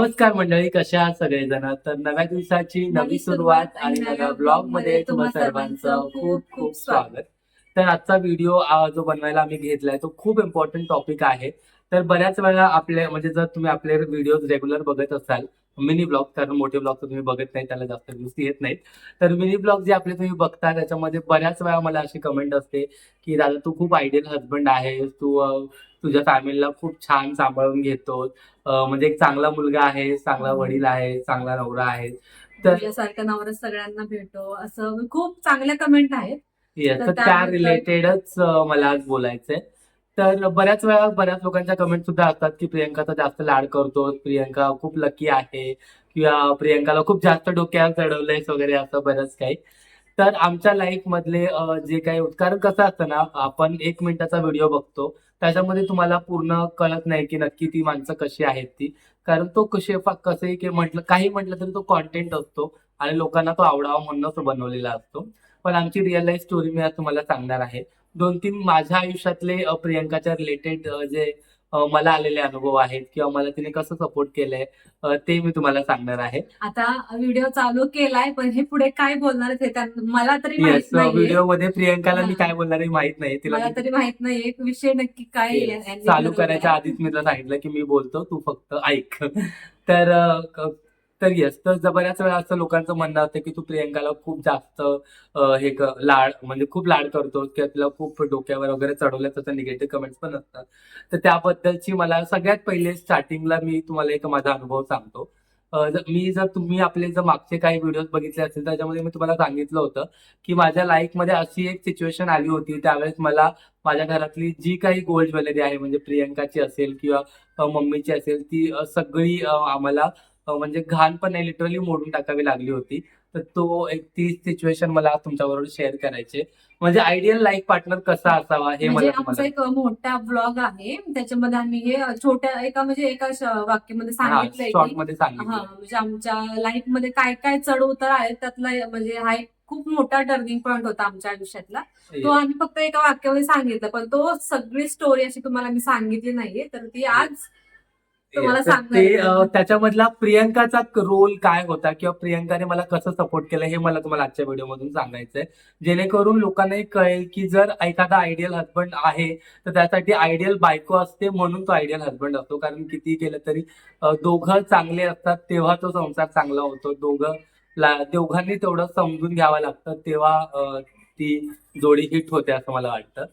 नमस्कार मंडळी कशा आहात सगळेजण? तर नव्या दिवसाची नवी सुरुवात आणि नव्या ब्लॉगमध्ये तुम्हा सर्वांचं खूप खूप स्वागत. तर आजचा व्हिडिओ जो बनवायला आम्ही घेतलाय तो खूप इम्पॉर्टंट टॉपिक आहे. तर बऱ्याच वेळा आपले म्हणजे जर तुम्ही आपले व्हिडिओ रेग्युलर बघत असाल मिनी ब्लॉग कारण मोठे ब्लॉग तर तुम्ही बघत नाही त्याला जास्त व्ह्यूज येत नाहीत. तर मिनी ब्लॉग जे आपले तुम्ही बघता त्याच्यामध्ये बऱ्याच वेळा मला अशी कमेंट असते की दादा तू खूप आयडियल हजबंड आहे तू तुझ्या फॅमिलीला खूप छान सांभाळून घेतो. म्हणजे एक चांगला मुलगा आहे चांगला वडील आहे चांगला नवरा आहे. तर तुझ्यासारखा नवरा सगळ्यांना भेटो असं खूप चांगल्या कमेंट आहेत. तर त्या रिलेटेडच मला आज बोलायचंय. तर बऱ्याच वेळा बऱ्याच लोकांच्या कमेंट सुद्धा असतात की प्रियंकाचा जास्त लाड करतो प्रियंका खूप लकी आहे किंवा प्रियंकाला खूप जास्त डोक्यावर चढवलंयस वगैरे असं बरंच काही. तर आमच्या लाईफ मधले जे काही कारण कसं असतं ना आपण एक मिनिटाचा व्हिडिओ बघतो. त्याच्यामध्ये तुम्हाला पूर्ण कळत नाही की नक्की ती माणसं कशी आहेत ती. कारण तो कसे कसे की म्हटलं काही म्हटलं तरी तो कॉन्टेंट असतो आणि लोकांना तो आवडावा म्हणूनच बनवलेला असतो. पण आमची रिअल लाईफ स्टोरी मी आज तुम्हाला सांगणार आहे. दोन तीन माझ्या आयुष्यातले प्रियंकाच्या रिलेटेड जे मला आलेले अनुभव आहेत किंवा मला तिने कसं सपोर्ट केलंय ते मी तुम्हाला सांगणार आहे आता व्हिडिओ चालू केलाय पण हे पुढे काय बोलणार हे त्यां- मला तरी व्हिडिओमध्ये प्रियंकाला मी हा. काय बोलणार आहे माहीत नाही तिला मला तरी माहीत नाहीये विषय नक्की काय चालू. करायच्या आधीच मी तुला सांगितलं की मी बोलतो तू फक्त ऐक तर तर येस तर बऱ्याच वेळा असं लोकांचं म्हणणं असतं की तू प्रियंकाला खूप जास्त हे लाड म्हणजे खूप लाड करतो किंवा तिला खूप डोक्यावर वगैरे चढवल्या त्याचं निगेटिव्ह कमेंट्स पण असतात. तर त्याबद्दलची मला सगळ्यात पहिले स्टार्टिंगला मी तुम्हाला एक माझा अनुभव सांगतो. मी जर तुम्ही आपले जर मागचे काही व्हिडिओज बघितले असतील त्याच्यामध्ये मी तुम्हाला सांगितलं होतं की माझ्या लाईफमध्ये अशी एक सिच्युएशन आली होती त्यावेळेस मला माझ्या घरातली जी काही गोल्ड ज्वेलरी आहे म्हणजे प्रियंकाची असेल किंवा मम्मीची असेल ती सगळी आम्हाला म्हणजे घाण पण नाही लिटरली मोडून टाकावी लागली होती. तर तो एक ती सिच्युएशन मला तुमच्याबरोबर शेअर करायचे म्हणजे आयडियल लाईफ पार्टनर कसा असावा हे म्हणजे आमचा एक मोठा ब्लॉग आहे. त्याच्यामध्ये आम्ही हे छोट्या एका म्हणजे एका वाक्यामध्ये सांगितलंय सांगितलं म्हणजे आमच्या लाईफमध्ये काय काय चढ उतार आहेत त्यातला म्हणजे हा एक खूप मोठा टर्निंग पॉईंट होता आमच्या आयुष्यातला. तो आम्ही फक्त एका वाक्यामध्ये सांगितलं पण तो सगळी स्टोरी अशी तुम्हाला मी सांगितली नाहीये. तर ती आज ते त्याच्यामधला प्रियंकाचा रोल काय होता किंवा प्रियंकाने मला कसं सपोर्ट केलं हे मला तुम्हाला आजच्या व्हिडिओ मधून सांगायचंय. जेणेकरून लोकांनाही कळेल की जर एखादा आयडियल हजबंड आहे तर त्यासाठी आयडियल बायको असते म्हणून तो आयडियल हजबंड असतो. कारण किती केलं तरी दोघं चांगले असतात तेव्हा तो संसार चांगला होतो. दोघं दोघांनी तेवढं समजून घ्यावं लागतं तेव्हा ती जोडी हिट होते असं मला वाटतं.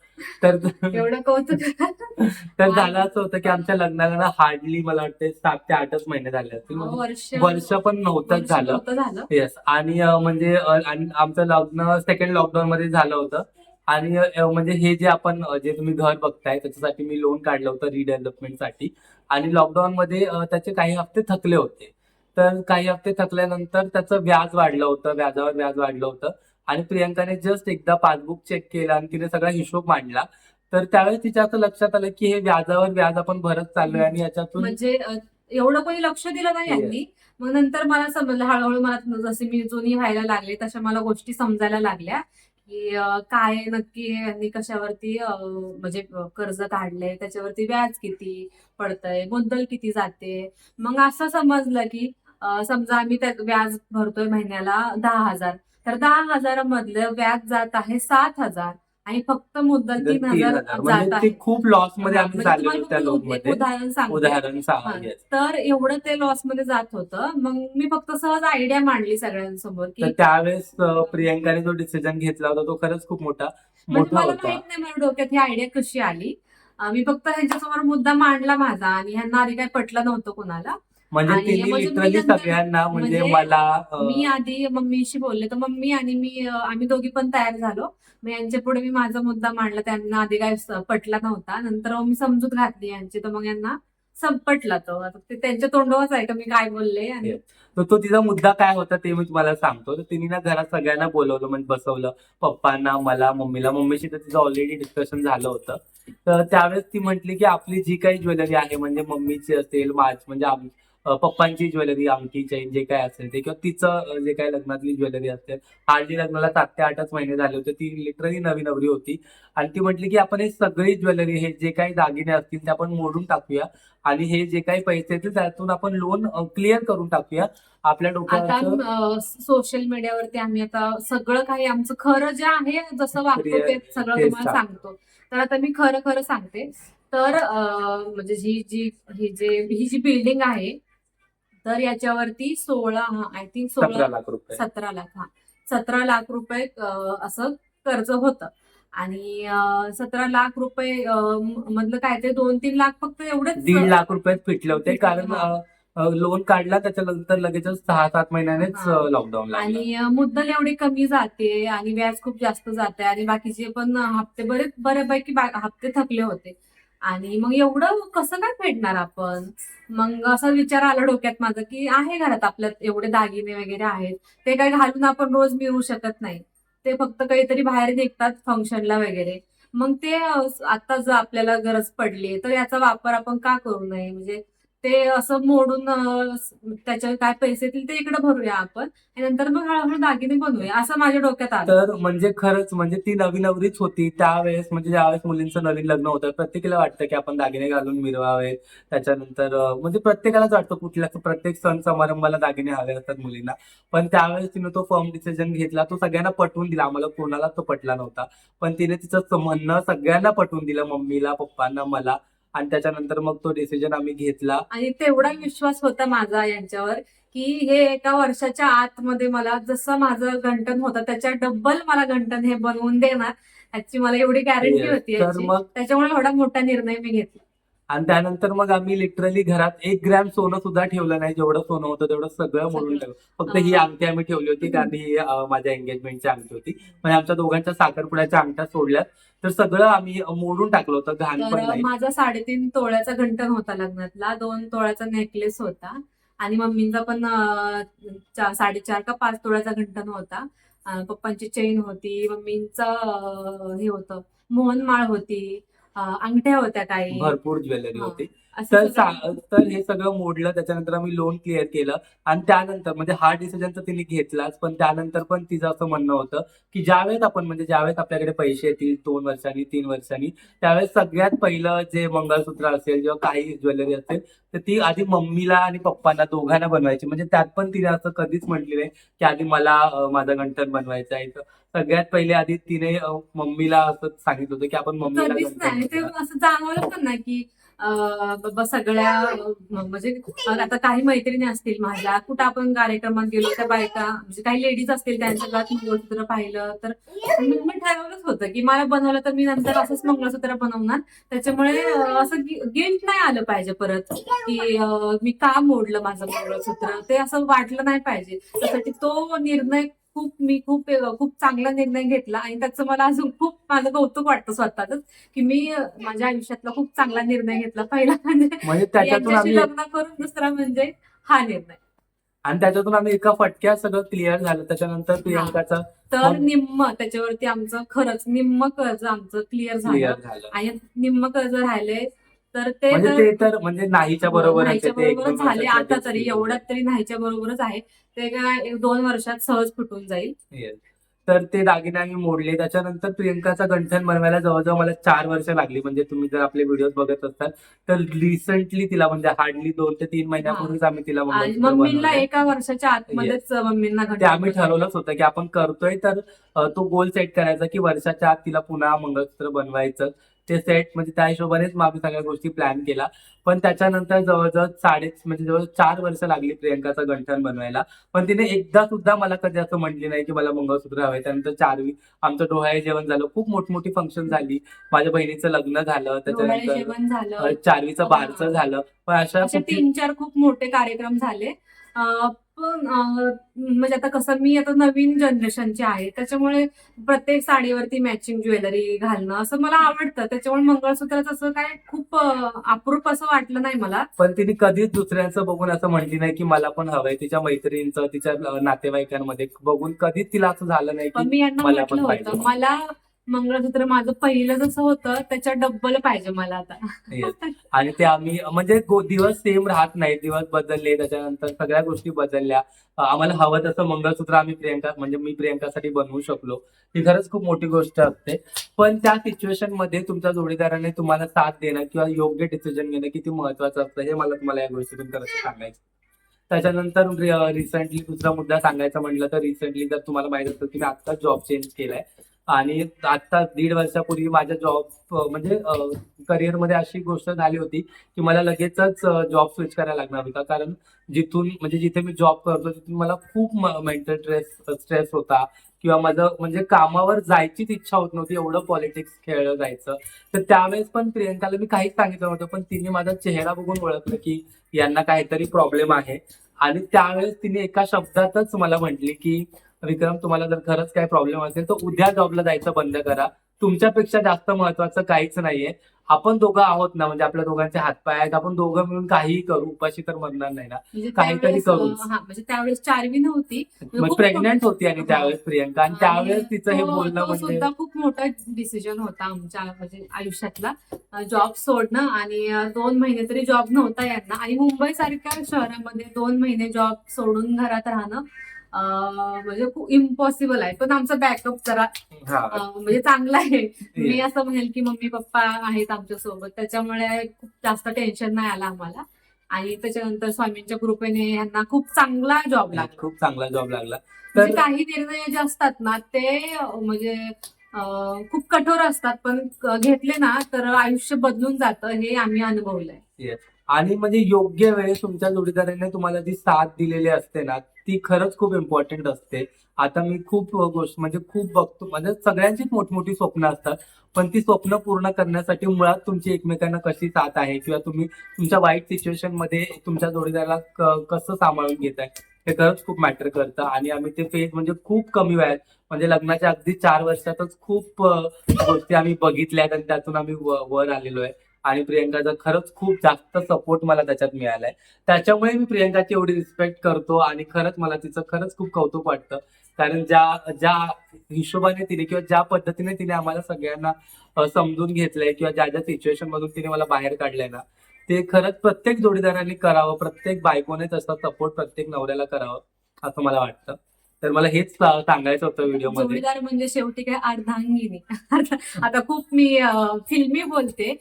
तर एवढं कौतुक. तर झालं असं होतं की आमच्या लग्नाला ना हार्डली मला वाटते सात ते आठच महिने झाले असतील. म्हणजे वर्ष. वर्ष पण नव्हतंच झालं. नव्हतं झालं. येस आणि अं, म्हणजे अं, आणि आमचं लग्न सेकंड लॉकडाऊन मध्ये झालं होतं. आणि अं, म्हणजे हे जे आपण अं, जे तुम्ही घर बघताय त्याच्यासाठी मी लोन काढलं होतं रिडेव्हलपमेंटसाठी आणि लॉकडाऊन मध्ये अं, त्याचे काही हप्ते थकले होते. तर काही हप्ते थकल्यानंतर त्याचं व्याज वाढलं होतं. व्याजावर व्याज वाढलं होतं. आणि प्रियंकाने जस्ट एकदा पासबुक चेक केलं आणि तिने सगळा हिशोब मांडला. तर त्यावेळेस तिच्या असं लक्षात आलं की हे व्याजावर व्याज आपण भरत चाललोय आणि याच्यातून म्हणजे एवढं कोणी लक्ष दिलं नाही. यांनी. मग नंतर मला समजलं हळूहळू मला जसे मी जुनी व्हायला लागले तशा मला गोष्टी समजायला लागल्या. की काय नक्की यांनी कशावरती म्हणजे कर्ज काढलंय त्याच्यावरती व्याज किती पडतंय मुद्दल किती जाते. मग असं समजलं की समजा आम्ही त्या व्याज भरतोय महिन्याला दहा हजार. तर दहा हजारामधलं व्याज जात आहे सात हजार आणि फक्त मुद्दल तीन हजार. जात म्हणजे आहे. खूप लॉसमध्ये आम्ही म्हणजे एक मध्ये. उदाहरण सांगते. सांगा. तर एवढं ते लॉसमध्ये जात होतं. मग मी फक्त सहज आयडिया मांडली सगळ्यांसमोर की त्यावेळेस प्रियंकाने जो डिसिजन घेतला होता तो खरंच खूप मोठा मला होता. माहीत नाही माझ्या डोक्यात ही आयडिया कशी आली. मी फक्त ह्यांच्यासमोर मुद्दा मांडला माझा आणि ह्यांना आधी काही पटलं नव्हतं कोणाला. म्हणजे आणि तिने म्हणजे मी लिटरली नंतर- सगळ्यांना म्हणजे म्हणजे मला अं, मी आधी मम्मीशी बोलले तर मम्मी आणि मी अं, आम्ही दोघी पण तयार झालो. मग यांच्या पुढे मी माझा मुद्दा मांडला त्यांना आधी काय स- पटला नव्हता. नंतर मग मी समजूत घातली यांची तर मग यांना सम पटला तो. आता ते त्यांच्या तोंडावरच आहे का मी काय बोलले आणि. तर तो तिचा मुद्दा काय होता ते मी तुम्हाला सांगतो. तर तिने ना घरात सगळ्यांना बोलवलं म्हणजे बसवलं. पप्पांना मला मम्मीला. मम्मीशी तर तिचं ऑलरेडी डिस्कशन झालं होतं. तर त्यावेळेस ती म्हटली की आपली जी काही ज्वेलरी आहे म्हणजे मम्मीची असेल माझ म्हणजे आम- पप्पांची ज्वेलरी अंगठी चेन जे काय असेल ते किंवा तिचं जे काय लग्नातली ज्वेलरी असते. हार्डली लग्नाला सात ते आठच महिने झाले होते ती लिटरली नवी नवरी होती. आणि ती म्हटली की आपण हे सगळी ज्वेलरी हे जे काही दागिने असतील ते आपण मोडून टाकूया. आणि हे जे काही पैसे येतील त्यातून आपण लोन क्लिअर करून टाकूया. आपल्या डोक्यावरचं आता सोशल मीडियावरती आम्ही आता सगळं काही आमचं खरं जे आहे जसं वागतो ते सगळं तुम्हाला सांग. सांगतो. तर आता मी खरं खरं सांगते. तर म्हणजे ही जी ही जे ही जी बिल्डिंग आहे तर याच्यावरती सोळा आय थिंक सोळा लाख रुपये. सतरा लाख हा. सतरा लाख रुपये असं कर्ज होतं. आणि सतरा लाख रुपये मधलं काय ते दोन तीन लाख फक्त एवढेच दीड लाख रुपये फिटले होते. कारण. लोन काढला त्याच्यानंतर लगेचच सहा सात महिन्यानेच. लॉकडाऊन आणि मुद्दल एवढी कमी जाते आणि व्याज खूप जास्त जाते. आणि बाकीचे पण हप्ते बरेच बऱ्यापैकी हप्ते थकले होते. आणि मग एवढं कसं काय फेडणार आपण? मग असा विचार आला डोक्यात माझा की आहे घरात आपल्यात एवढे दागिने वगैरे आहेत. ते काय घालून आपण रोज मिळू शकत नाही. ते फक्त काहीतरी बाहेर निघतात फंक्शनला वगैरे. मग ते आता जर आपल्याला गरज पडली तर याचा वापर आपण का करू नये? म्हणजे ते असं मोडून त्याच्या त्याच्यावर काय पैसे येतील ते इकडे भरूया आपण आणि नंतर मग हळूहळू दागिने बनवूया. असं माझ्या डोक्यात आलं. तर म्हणजे खरंच म्हणजे ती नवी नवरीच होती. त्यावेळेस म्हणजे ज्यावेळेस मुलींचं नवीन लग्न होतं प्रत्येकाला वाटतं की आपण दागिने घालून मिरवावे त्याच्यानंतर म्हणजे प्रत्येकालाच वाटतं कुठल्या प्रत्येक सण समारंभाला दागिने हवे असतात मुलींना. पण त्यावेळेस तिने तो फर्म डिसिजन घेतला. तो सगळ्यांना पटवून दिला. आम्हाला कोणाला तो पटला नव्हता. पण तिने तिचं म्हणणं सगळ्यांना पटवून दिलं. मम्मीला पप्पांना मला. आणि त्याच्यानंतर मग तो डिसिजन आम्ही घेतला आणि तेवढा विश्वास होता माझा यांच्यावर की हे एका वर्षाच्या आतमध्ये मला जसं माझं गंटन होतं त्याच्या डबल मला गंटन हे बनवून देणार याची मला एवढी गॅरंटी. होती तर याची. मग त्याच्यामुळे एवढा मोठा निर्णय मी घेतला आणि त्यानंतर मग आम्ही लिटरली घरात एक ग्रॅम सोनं सुद्धा ठेवलं नाही. जेवढं सोनं होतं तेवढं सगळं मोडून. ठेवलं फक्त ही. अंगठी आम्ही ठेवली होती. अं, माझ्या एंगेजमेंटची अंगठी होती. म्हणजे आमच्या दोघांच्या साखरपुड्याच्या अंगठ्या सोडल्यात. तर सगळं आम्ही मोडून टाकलं होतं. घाण पण नाही. माझा साडेतीन तोळ्याचा गंटन होता लग्नातला. दोन तोळ्याचा नेकलेस होता. आणि मम्मींचा पण साडेचार का पाच तोळ्याचा गंटन होता. पप्पांची चेन होती. मम्मींचं हे होतं. मोहनमाळ होती. अंगठ्या होत्या काही भरपूर ज्वेलरी. होती तर सा- तर हे सगळं मोडलं त्याच्यानंतर आम्ही लोन क्लिअर केलं. आणि त्यानंतर म्हणजे हा डिसिजन तर तिने घेतलाच पण त्यानंतर पण तिचं असं म्हणणं होतं की ज्यावेळेस आपण म्हणजे ज्यावेळेस आपल्याकडे पैसे येतील दोन वर्षांनी तीन वर्षांनी त्यावेळेस सगळ्यात पहिलं जे मंगळसूत्र असेल किंवा काही ज्वेलरी असेल तर ती आधी मम्मीला आणि पप्पांना दोघांना बनवायची. म्हणजे त्यात पण तिने असं कधीच म्हटली नाही की आधी मला अं, माझं गंठन बनवायचं आहे. तर सगळ्यात पहिले आधी तिने अं, मम्मीला असं सांगितलं होतं की आपण मम्मीला कधीच गंठन नाही. ते बनवूया. असं जाणवलं पण नाही की बाबा सगळ्या म्हणजे आता काही मैत्रिणी असतील माझ्या कुठं आपण कार्यक्रमात गेलो त्या बायका म्हणजे काही लेडीज असतील त्यांच्या गळ्यात मंगळसूत्र पाहिलं तर मी ठरवलंच होतं की मला बनवलं तर मी नंतर असंच मंगळसूत्र बनवणार. त्याच्यामुळे असं गिल्ट नाही आलं पाहिजे परत की मी का मोडलं माझं मंगळसूत्र? ते असं वाटलं नाही पाहिजे. त्यासाठी तो निर्णय खूप मी खूप खूप चांगला निर्णय घेतला आणि त्याचं मला अजून खूप माझं कौतुक वाटतं स्वतःच की मी माझ्या आयुष्यातला खूप चांगला निर्णय घेतला पहिला म्हणजे म्हणजे लग्न करून दुसरा म्हणजे हा निर्णय. आणि त्याच्यातून आम्ही एका फटक्यात सगळं क्लिअर झालं. त्याच्यानंतर प्रियंकाचं तर निम्म त्याच्यावरती आमचं खरंच निम्म कर्ज आमचं क्लिअर झालं. आणि निम्म कर्ज राहिले तर ते म्हणजे तर- ते तर म्हणजे नाहीच्या बरोबर नाहीच्या बरोबरच झाले आता तरी एवढ्यात तरी नाहीच्या बरोबरच आहे. ते काय दोन वर्षात सहज फुटून जाईल. तर ते दागिने आम्ही मोडले. त्याच्यानंतर प्रियंकाचा गंठन बनवायला जवळजवळ मला चार वर्ष लागली. म्हणजे तुम्ही जर आपले व्हिडिओ बघत असाल तर रिसेंटली तिला म्हणजे हार्डली दोन ते तीन महिन्यापूर्वीच आम्ही तिला मम्मीला. एका वर्षाच्या आतमध्येच मम्मींना ते आम्ही ठरवलंच होतं की आपण करतोय तर तो गोल सेट करायचा की वर्षाच्या आत तिला पुन्हा मंगळसूत्र बनवायचं. ते सेट म्हणजे त्या हिशोबानेच मग आम्ही सगळ्या गोष्टी प्लॅन केला. पण त्याच्यानंतर जवळजवळ साडे म्हणजे जवळ चार वर्ष लागली प्रियंकाचं गंठन बनवायला. पण तिने एकदा सुद्धा मला कधी असं म्हटली नाही की मला मंगळसूत्र हवंय. त्यानंतर चारवी आमचं डोहाळे जेवण झालं. खूप मोठमोठी फंक्शन झाली. माझ्या बहिणीचं लग्न झालं. त्याच्यानंतर चारवीचं बारचं झालं. पण अशा तीन चार खूप मोठे कार्यक्रम झाले. म्हणजे आता कसं मी आता नवीन जनरेशनची आहे त्याच्यामुळे प्रत्येक साडीवरती मॅचिंग ज्वेलरी घालणं असं मला आवडतं. त्याच्यामुळे मंगळसूत्राचं असं काय खूप अप्रूप असं वाटलं नाही मला. पण तिने कधीच दुसऱ्यांचं बघून असं म्हटली नाही की मला पण हवंय तिच्या मैत्रिणींचं तिच्या नातेवाईकांमध्ये. बघून कधीच तिला असं झालं नाही मी यांना म्हटलं. होतं मला मंगळसूत्र माझं पहिलं जसं होतं त्याच्या डब्बल पाहिजे मला आता. आणि ते आम्ही म्हणजे दिवस सेम राहत नाही. दिवस बदलले त्याच्यानंतर सगळ्या गोष्टी बदलल्या. आम्हाला हवं तसं मंगळसूत्र आम्ही प्रियंका म्हणजे मी प्रियंकासाठी बनवू शकलो. ही खरंच खूप मोठी गोष्ट असते. पण त्या सिच्युएशनमध्ये तुमच्या जोडीदाराने तुम्हाला साथ देणं किंवा योग्य डिसिजन घेणं किती महत्वाचं असतं हे मला तुम्हाला या गोष्टीतून खरंच सांगायचं. त्याच्यानंतर रिसेंटली दुसरा मुद्दा सांगायचा म्हटलं तर रिसेंटली जर तुम्हाला माहीत असतं की मी आता जॉब चेंज केलाय. आणि आता दीड वर्षापूर्वी माझ्या जॉब म्हणजे करिअरमध्ये अशी गोष्ट झाली होती की मला लगेचच जॉब स्विच करायला लागणार होता. कारण जिथून म्हणजे जिथे मी जॉब करतो तिथून मला खूप मेंटल स्ट्रेस स्ट्रेस होता. किंवा माझं म्हणजे कामावर जायचीच इच्छा होत नव्हती एवढं पॉलिटिक्स खेळलं जायचं. तर त्यावेळेस पण प्रियंकाला मी काहीच सांगितलं नव्हतं. पण तिने माझा चेहरा बघून ओळखलं की यांना काहीतरी प्रॉब्लेम आहे. आणि त्यावेळेस तिने एका शब्दातच मला म्हटली की विक्रम तुम्हाला जर खरंच काही प्रॉब्लेम असेल तर उद्या जॉबला जायचं बंद करा. तुमच्यापेक्षा जास्त महत्वाचं काहीच नाहीये. आपण दोघं आहोत ना म्हणजे आपल्या दोघांचे हातपाय आहेत आपण दोघं मिळून काहीही करू. उपाशी तर म्हणणार नाही ना. म्हणजे काहीतरी हा म्हणजे त्यावेळेस चारवी नव्हती. प्रेग्नेंट होती आणि त्यावेळेस प्रियंका. आणि त्यावेळेस तिचं हे बोलणं म्हणजे खूप मोठा डिसिजन होता आमच्या म्हणजे आयुष्यातला. जॉब सोडणं आणि दोन महिने तरी जॉब नव्हता यांना. आणि मुंबई सारख्या शहरामध्ये दोन महिने जॉब सोडून घरात राहणं म्हणजे खूप इम्पॉसिबल आहे. पण आमचा बॅकअप जरा म्हणजे चांगला आहे. मी असं म्हणेल की मम्मी पप्पा आहेत आमच्यासोबत. त्याच्यामुळे खूप जास्त टेन्शन नाही आलं आम्हाला. आणि त्याच्यानंतर स्वामींच्या कृपेने यांना खूप चांगला जॉब लागला. खूप चांगला जॉब लागला. म्हणजे तर काही निर्णय जे असतात ना ते म्हणजे खूप कठोर असतात. पण घेतले ना तर आयुष्य बदलून जातं हे आम्ही अनुभवलंय. आणि म्हणजे योग्य वेळेस तुमच्या जोडीदाराने तुम्हाला जी साथ दिलेली असते ना ती खरंच खूप इम्पॉर्टंट असते. आता मी खूप गोष्ट म्हणजे खूप बघतो म्हणजे सगळ्यांचीच मोठमोठी स्वप्न असतात पण ती स्वप्न पूर्ण करण्यासाठी मुळात तुमची एकमेकांना कशी साथ आहे किंवा तुम्ही तुमच्या वाईट सिच्युएशनमध्ये तुमच्या जोडीदाराला कसं सांभाळून घेताय हे खरंच खूप मॅटर करतं. आणि आम्ही ते फेज म्हणजे खूप कमी वेळात म्हणजे लग्नाच्या अगदी चार वर्षातच खूप गोष्टी आम्ही बघितल्या आणि त्यातून आम्ही वर आलेलो आहे. आणि प्रियंकाचा खरंच खूप जास्त सपोर्ट मला त्याच्यात मिळालाय. त्याच्यामुळे मी प्रियंकाची एवढी रिस्पेक्ट करतो आणि खरंच मला तिचं खरंच खूप कौतुक वाटतं. कारण ज्या ज्या हिशोबाने तिने किंवा ज्या पद्धतीने तिने आम्हाला सगळ्यांना समजून घेतलंय किंवा ज्या ज्या सिच्युएशन मधून तिने मला बाहेर काढलंय ना ते खरंच प्रत्येक जोडीदाराने करावं प्रत्येक बायकोने तसा सपोर्ट प्रत्येक नवऱ्याला करावं असं मला वाटतं. तर मला हेच सांगायचं होतं व्हिडिओमध्ये. जोडीदार म्हणजे शेवटी काय अर्धांगिनी. आता खूप मी फिल्मी बोलते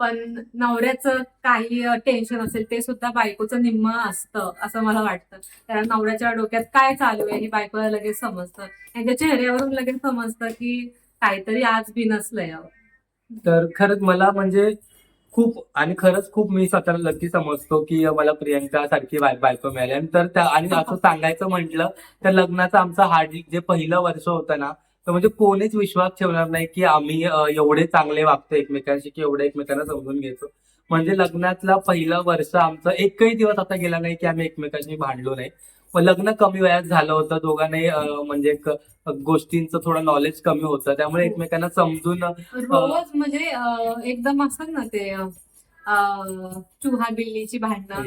पण नवऱ्याचं काही टेन्शन असेल ते सुद्धा बायकोचं निम्म असतं असं मला वाटतं. कारण नवऱ्याच्या डोक्यात काय चालू आहे हे बायकोला लगेच समजतं. त्यांच्या चेहऱ्यावरून लगेच समजतं की काहीतरी आज बिनसलंय तर खरंच मला म्हणजे खूप आणि खरंच खूप मी स्वतःला लगेच समजतो की मला प्रियंका सारखी बायको मिळाली. आणि तर त्या आणि असं सांगायचं म्हटलं तर लग्नाचं आमचं हार्डली जे पहिलं वर्ष होतं ना तर म्हणजे कोणीच विश्वास ठेवणार नाही की आम्ही एवढे चांगले वागतो एकमेकांशी की एवढे एकमेकांना समजून घेतो. म्हणजे लग्नातला पहिलं वर्ष आमचं एकही दिवस आता गेला नाही की आम्ही एकमेकांशी भांडलो नाही. पण लग्न कमी वयात झालं होतं दोघांनाही म्हणजे गोष्टींचं थोडं नॉलेज कमी होतं. त्यामुळे एकमेकांना समजून रोज म्हणजे एकदम असतात ना ते चुहा बिल्लीची भांडणं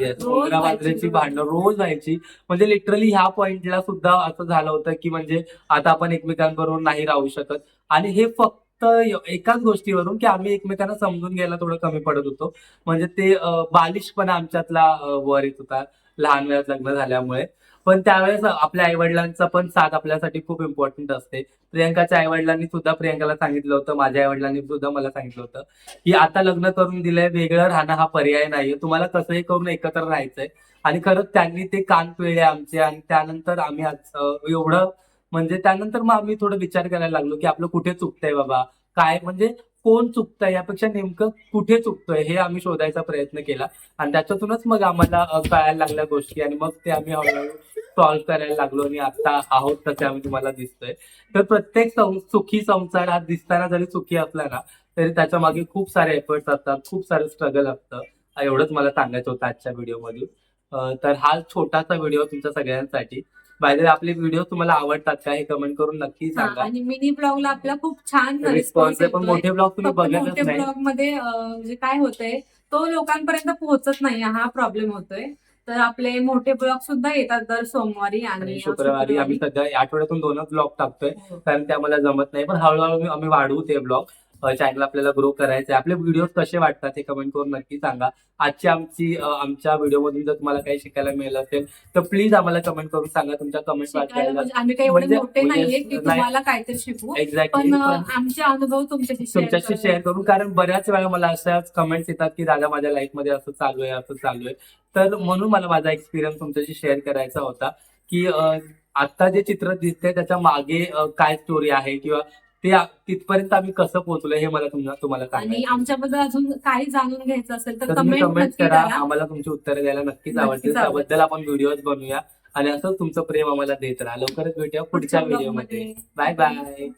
भांडणं रोज व्हायची म्हणजे लिटरली ह्या पॉइंटला सुद्धा असं झालं होतं की म्हणजे आता आपण एकमेकांबरोबर नाही राहू शकत. आणि हे फक्त एकाच गोष्टीवरून की आम्ही एकमेकांना समजून घ्यायला थोडं कमी पडत होतो. म्हणजे ते बालिशपणा आमच्यातला वर येत होता. लहान वयात लग्न झाल्यामुळे. पण त्यावेळेस आपल्या आई वडिलांचा पण साथ आपल्यासाठी खूप इम्पॉर्टंट असते. प्रियंकाच्या आई वडिलांनी सुद्धा प्रियंकाला सांगितलं होतं माझ्या आई वडिलांनी सुद्धा मला सांगितलं होतं की आता लग्न करून दिलंय वेगळं राहणं हा पर्याय नाहीये तुम्हाला कसंही करून एकत्र राहायचंय. आणि खरंच त्यांनी ते कान पिळले आमचे आणि त्यानंतर आम्ही आज एवढं म्हणजे त्यानंतर मग आम्ही थोडं विचार करायला लागलो की आपलं कुठे चुकतंय बाबा? काय म्हणजे कोण चुकतंय? यापेक्षा नेमकं कुठे चुकतोय? हे आम्ही शोधायचा प्रयत्न केला. आणि त्याच्यातूनच मग आम्हाला कळायला लागल्या गोष्टी आणि मग ते आम्ही हळूहळू सॉल्व्ह करायला लागलो आणि आता आहोत तसे आम्ही तुम्हाला दिसतोय. तर प्रत्येक सुखी संसार हा दिसताना जरी सुखी असला ना तरी त्याच्यामागे खूप सारे एफर्ट्स असतात खूप सारे स्ट्रगल असतं. एवढंच मला सांगायचं होतं आजच्या व्हिडिओमध्ये अं, तर हा छोटासा व्हिडिओ तुमच्या सगळ्यांसाठी. बाय आपले व्हिडिओ तुम्हाला आवडतात का हे कमेंट करून नक्की सांगा. आणि मिनी ब्लॉगला आपला खूप छान रिस्पॉन्स आहे पण मोठे ब्लॉग तुम्ही नाही. ब्लॉगमध्ये म्हणजे काय होतंय तो लोकांपर्यंत पोहोचत नाही हा प्रॉब्लेम होतोय. तर आपले मोठे ब्लॉग सुद्धा येतात दर सोमवारी आणि शुक्रवारी आम्ही सध्या आठवड्यातून दोनच ब्लॉग टाकतोय. हो. कारण ते आम्हाला जमत नाही. पण हळूहळू आम्ही वाढवू ते ब्लॉग चॅनल आपल्याला ग्रो करायचे आपले व्हिडिओ कसे वाटतात हे कमेंट करून नक्की सांगा. आजची आमची आमच्या व्हिडिओमधून जर तुम्हाला काही शिकायला मिळालं असेल तर प्लीज आम्हाला कमेंट करून सांगा. तुमच्या कमेंट म्हणजे आम्ही काही एवढे म्हणजे- मोठे म्हणजे नाहीये की नाही. तुम्हाला काहीतरी शिकू एक्झॅक्टली पण अं, आमचे अनुभव तुमच्याशी. शेअर करून कारण बऱ्याच वेळा मला अशाच कमेंट्स येतात की दादा माझ्या लाईफमध्ये असं चालू आहे असं चालू आहे. तर म्हणून मला माझा एक्सपिरियन्स तुमच्याशी शेअर करायचा होता की आता जे चित्र दिसतंय त्याच्यामागे काय स्टोरी आहे? किंवा ते तिथपर्यंत आम्ही कसं पोहोचलोय हे मला तुम्हाला तुम्हाला आणि सांगायचं आमच्याबद्दल अजून काही जाणून घ्यायचं असेल तर तर तुम्ही कमेंट कमेंट नक्की करा. करा. आम्हाला तुमची उत्तरं द्यायला नक्कीच नक्कीच आवडतील. आवडेल. त्याबद्दल आपण व्हिडिओज बनवूया. आणि असं तुमचं प्रेम आम्हाला देत राहा. लवकरच भेटूया पुढच्या व्हिडिओमध्ये बाय बाय